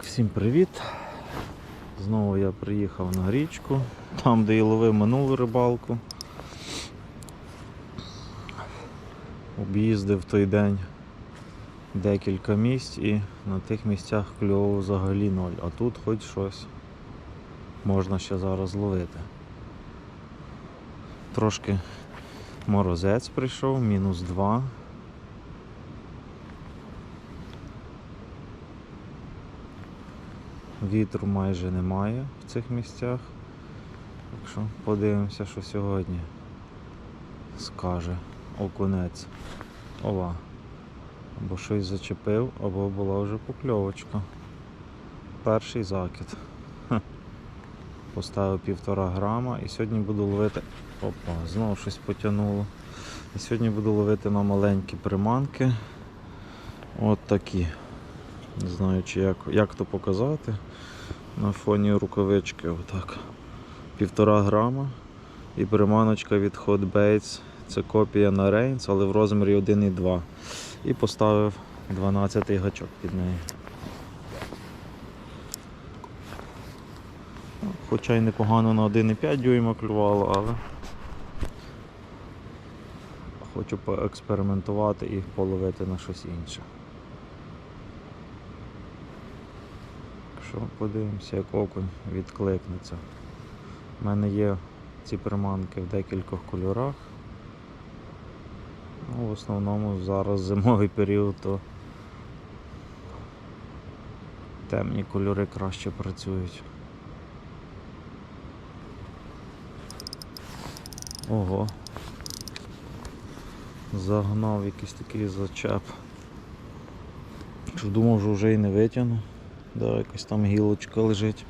Всім привіт! Знову я приїхав на річку, там де і ловив минулу рибалку. Об'їздив той день декілька місць і на тих місцях кльову взагалі ноль, а тут хоч щось можна ще зараз ловити. Трошки морозець прийшов, мінус 2. Вітру майже немає в цих місцях. Так що подивимося, що сьогодні скаже окунець. Ова. Або щось зачепив, або була вже покльовочка. Перший закид. Поставив півтора грама і сьогодні буду ловити. Опа, знову щось потягнуло. І сьогодні буду ловити на маленькі приманки. От такі. Не знаю, чи як, як то показати. На фоні рукавички отак. Півтора грама. І приманочка від Hot Baits. Це копія на Reigns, але в розмірі 1,2. І поставив 12 гачок під неї. Хоча й непогано на 1,5 дюйма клювало, але хочу поекспериментувати і половити на щось інше. Що подивимося, як окунь відкликнеться. У мене є ці приманки в декількох кольорах. Ну, в основному зараз зимовий період, то темні кольори краще працюють. Ого. Загнав якийсь такий зачеп. Думав, що вже і не витягну. Да, якась там гілочка лежить.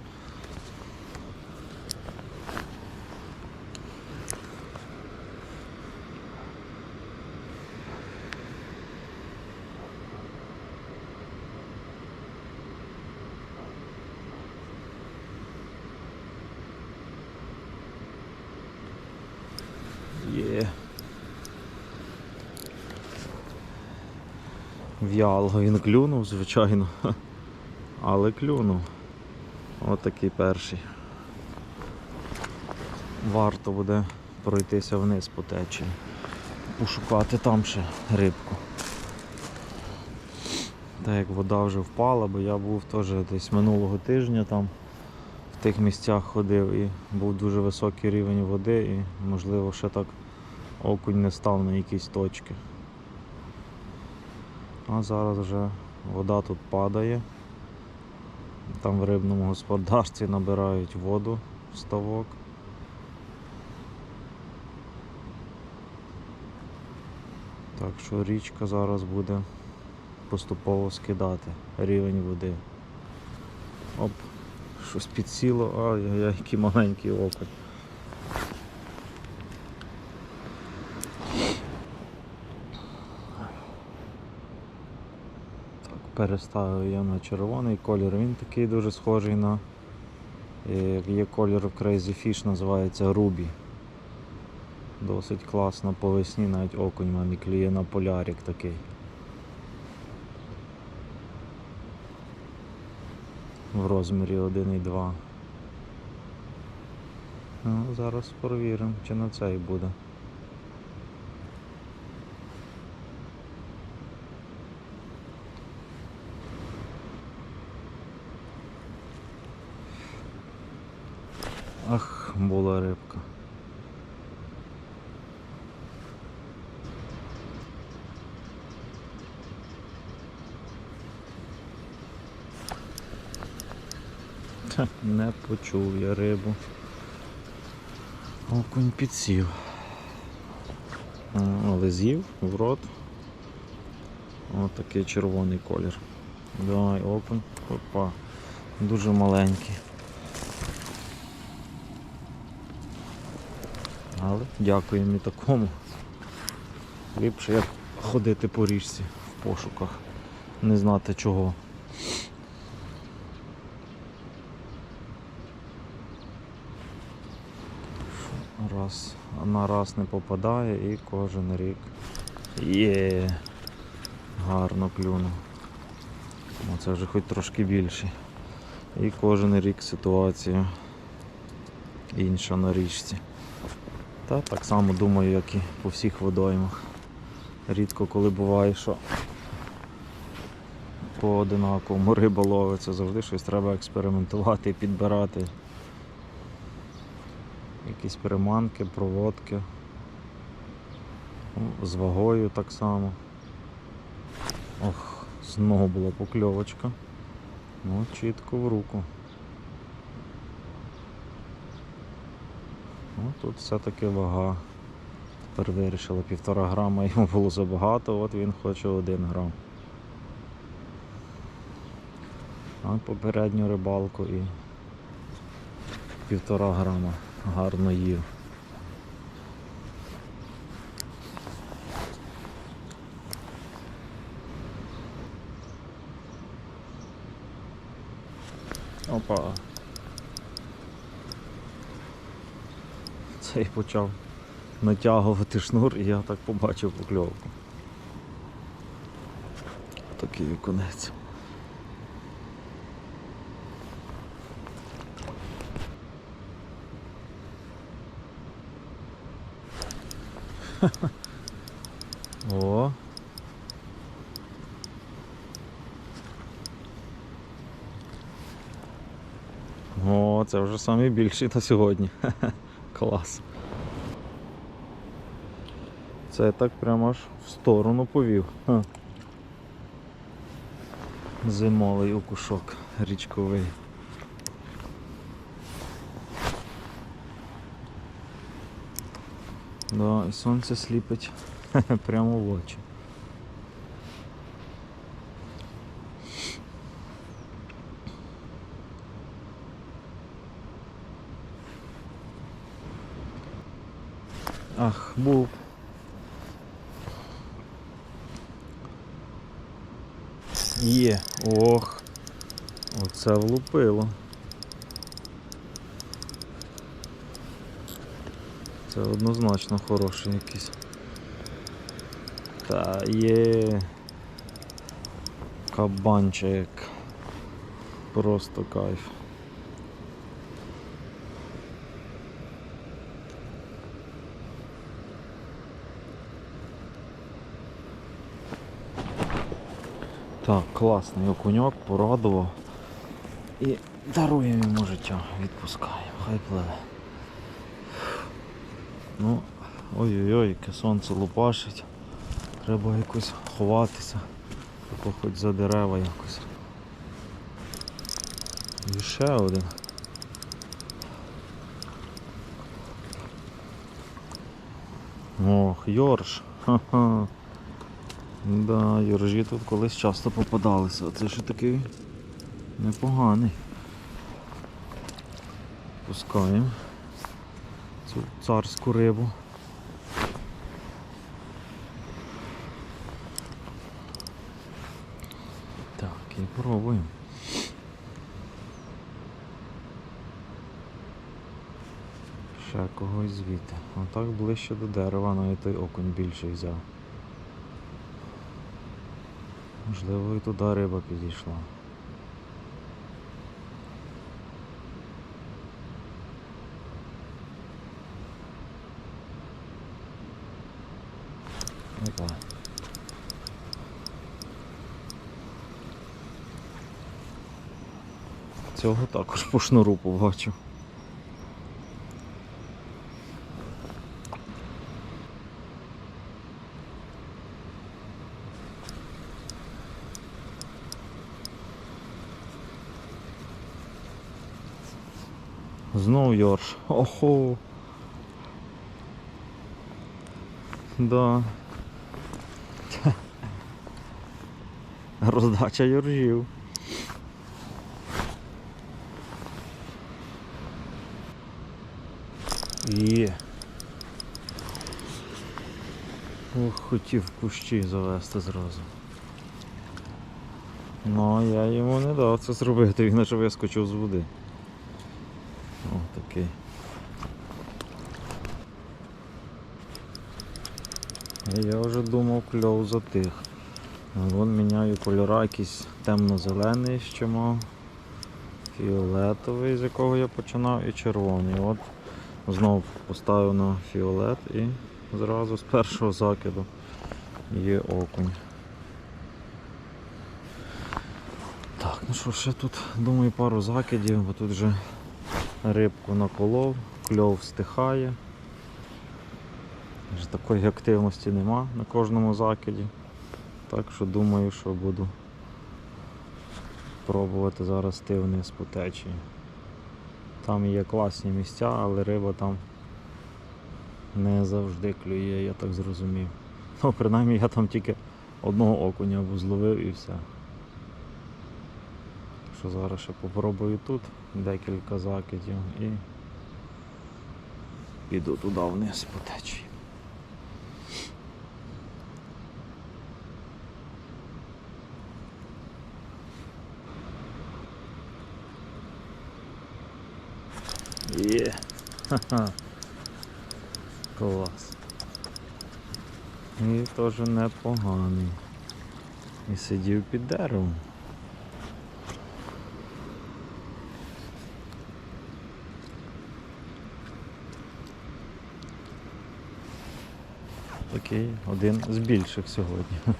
Є. В'яло він клюнув, звичайно. Але клюнув. Отакий перший. Варто буде пройтися вниз по течії. Пошукати там ще рибку. Так як вода вже впала, бо я був теж десь минулого тижня там в тих місцях ходив і був дуже високий рівень води і можливо ще так окунь не став на якісь точки. А зараз вже вода тут падає. Там в рибному господарстві набирають воду в ставок. Так що річка зараз буде поступово скидати рівень води. Оп, щось підсіло, ай-яй-яй, який маленький окунь. Так, переставив я на червоний колір. Він такий дуже схожий на е, є колір Crazy Fish, називається Ruby. Досить класно по весні, навіть окунь мені клює на полярик такий. В розмірі 1,2. Ну, зараз перевіримо, чи на цей буде. Ах, була рибка. Не почув я рибу. Окунь підсів. Але з'їв в рот. Ось такий червоний колір. Давай, окунь. Опа. Дуже маленький. Але дякуємо і такому. Ліпше як ходити по річці в пошуках, не знати чого. Раз на раз не попадає і кожен рік. Є, гарно клюнув. Оце вже хоч трошки більший. І кожен рік ситуація інша на річці. Та так само думаю, як і по всіх водоймах. Рідко коли буває, що по одинаковому риба ловиться, завжди щось треба експериментувати, підбирати. Якісь приманки, проводки. Ну, З вагою так само. Ох, знову була покльовочка. Ну, чітко в руку. Ну, тут все-таки вага. Тепер вирішили півтора грама йому було забагато, от він хоче один грам. А попередню рибалку і півтора грама гарно їв. Опа. Цей почав натягувати шнур і я так побачив покльовку. Такий конець. О. О, це вже самий більший на сьогодні. Клас. Це так прямо аж в сторону повів. Ха. Зимовий окушок річковий. Да, і сонце сліпить прямо в очі. Ах, був. Є, ох, оце влупило. Це однозначно хороший якийсь. Та є кабанчик. Просто кайф. Так, класний окуньок, порадував. І даруємо йому життя, відпускаємо, хай пливе. Ну, ой-ой-ой, яке сонце лупашить. Треба якось ховатися. Або хоч за дерева якось. І ще один. Ох, Йорш. Ха-ха. Да, Йоржі тут колись часто попадалися. Оце ще такий непоганий. Пускаємо цю царську рибу. Так, і пробуємо. Ще когось звідти. Отак ближче до дерева навіть той окунь більший взяв. Можливо і туди риба підійшла. Цього також по шнуру побачив. Знов Йорш. Охо. Да. Роздача Йоржів. Є. Ох, хотів кущі завести зразу. Ну, я йому не дав це зробити, він аж вискочив з води. Такий. Я вже думав кльов затих. Вон міняю кольора, якийсь темно-зелений ще мав. фіолетовий, з якого я починав, і червоний. От знов поставив на фіолет і зразу з першого закиду є окунь. Так, ну що, ще тут, думаю, пару закидів, бо тут вже рибку наколов, кльов стихає. Такої активності нема на кожному закиді. Так що думаю, що буду пробувати зараз йти вниз по течії. Там є класні місця, але риба там не завжди клює, я так зрозумів. Ну, принаймні я там тільки одного окуня зловив і все. Що зараз ще попробую тут декілька закидів і піду туди вниз по течії. Є. Ха-ха. Клас. І теж непоганий. І сидів під деревом. Такий один з більших сьогодні.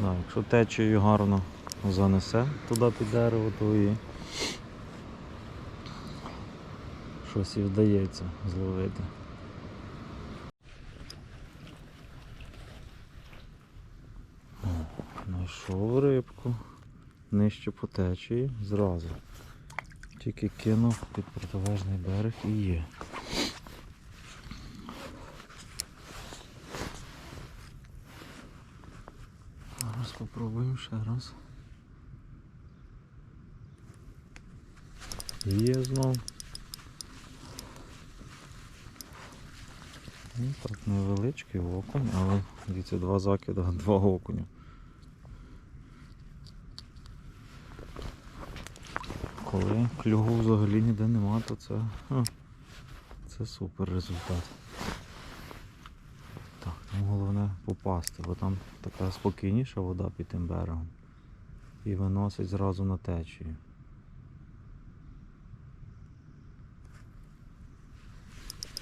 Да, якщо течею гарно занесе туди під дерево, то і щось і вдається зловити. Знайшов рибку нижче по течії зразу. Тільки кинув під протилежний берег і є. Зараз попробуємо ще раз. Є знов. Ну, так, невеличкий окунь, але дивіться, два закида, два окуня. Коли клюву взагалі ніде нема, то це, це супер результат. Так, там головне попасти, бо там така спокійніша вода під тим берегом. І виносить зразу на течію.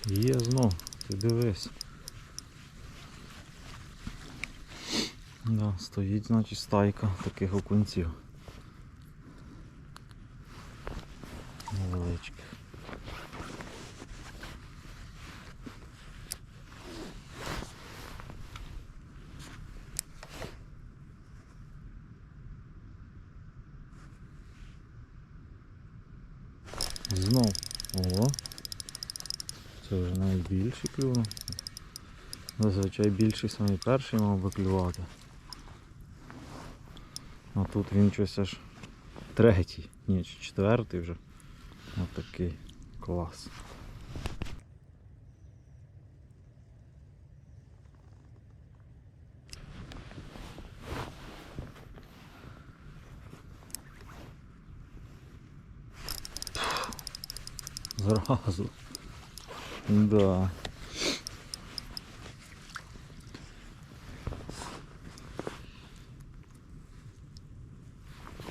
Є знов, ти дивись. Да, стоїть, значить, стайка таких окунців. Невеличких. Знов. О. Це вже навіть більший клюнув. Зазвичай більший самий перший мав би клювати. А тут він щось аж третій, ні, четвертий вже. Ось такий клас. Зразу. Да.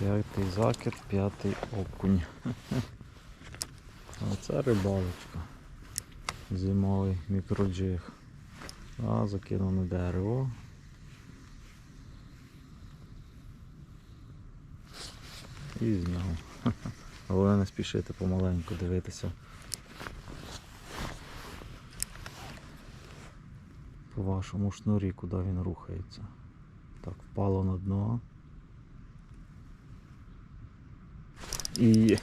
П'ятий закид, п'ятий окунь. Оце рибалочка. Зимовий мікроджиг. А, закинув на дерево. І зняв. Головне не спішити помаленьку дивитися. По вашому шнурі, куди він рухається. Так, впало на дно. І.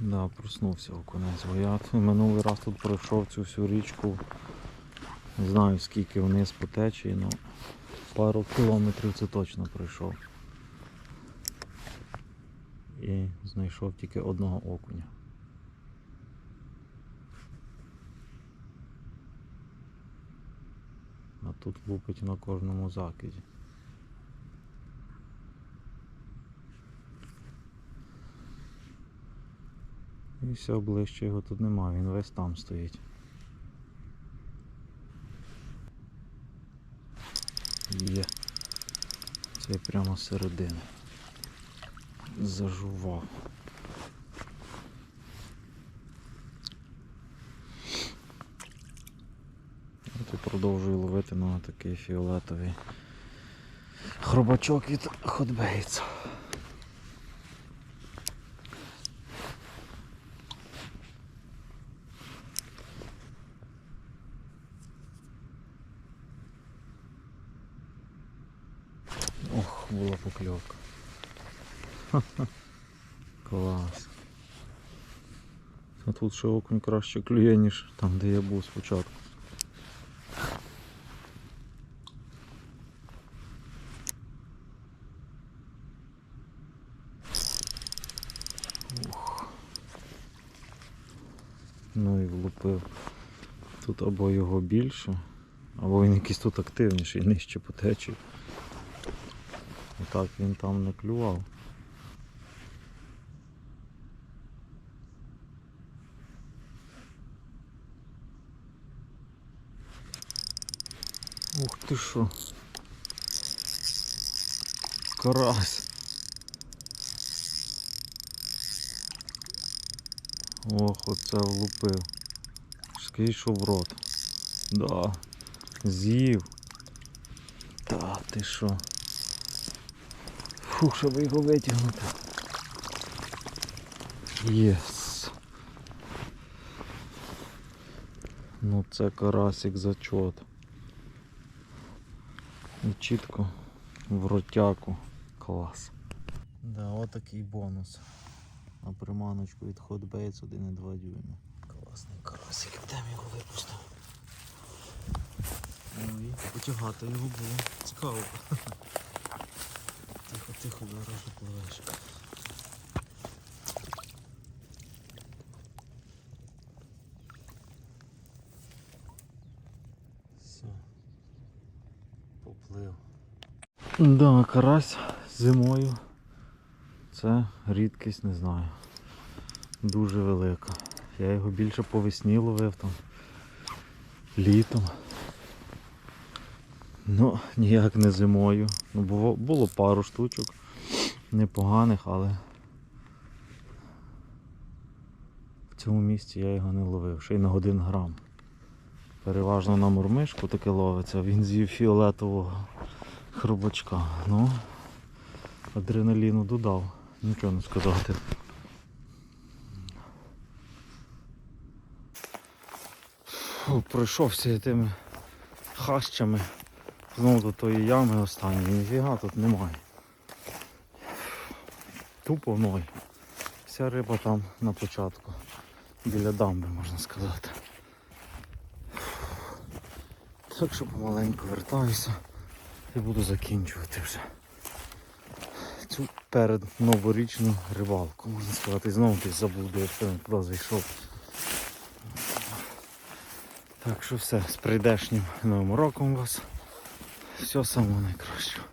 Да, проснувся окунець, бо я минулий раз тут пройшов цю всю річку. Не знаю скільки вниз по течії, але пару кілометрів це точно пройшов. І знайшов тільки одного окуня. А тут лупить на кожному закиді. І все, ближче його тут нема, він весь там стоїть. Є. Це прямо середини. Зажував. Продовжую ловити на такий фіолетовий хробачок від Hotbaits. Ох, була покльовка. Клас. А тут ще окунь краще клює, ніж там, де я був спочатку. Ух. Ну і влупив. Тут або його більше, або він якийсь тут активніший, нижче по течії. Так він там не клював. Ух ти що. Карась. Ох, оце влупив. Що в рот. Да. З'їв. Та ти що. Фух, щоб його витягнути. Єс. Ну це карасик зачот. І чітко в ротяку. Клас. Да, отакий бонус. На приманочку від Hot Baits 1,2 дюйма. Класний карасик, йдемо його випустимо. Ну і потягати його було цікаво. Тихо, тихо, дорожно пливеш. Все. Поплив. Да, карась зимою. Це рідкість, не знаю. Дуже велика. Я його більше по весні ловив там. Літом. Ну, ніяк не зимою. Ну, було, було пару штучок непоганих, але в цьому місці я його не ловив, ще й на 1 грам. Переважно на мурмишку таке ловиться, він з'їв фіолетового хробачка. Ну, адреналіну додав, нічого не сказати. Пройшовся тими хащами. Знову до тої ями останньої. Ніфіга тут немає. Тупо ноль. Вся риба там на початку. Біля дамби, можна сказати. Так що помаленьку вертаюся і буду закінчувати вже. Цю перед новорічну рибалку, можна сказати, знову десь забув, де я туди зайшов. Так що все, з прийдешнім новим роком вас. Все самого найкращого.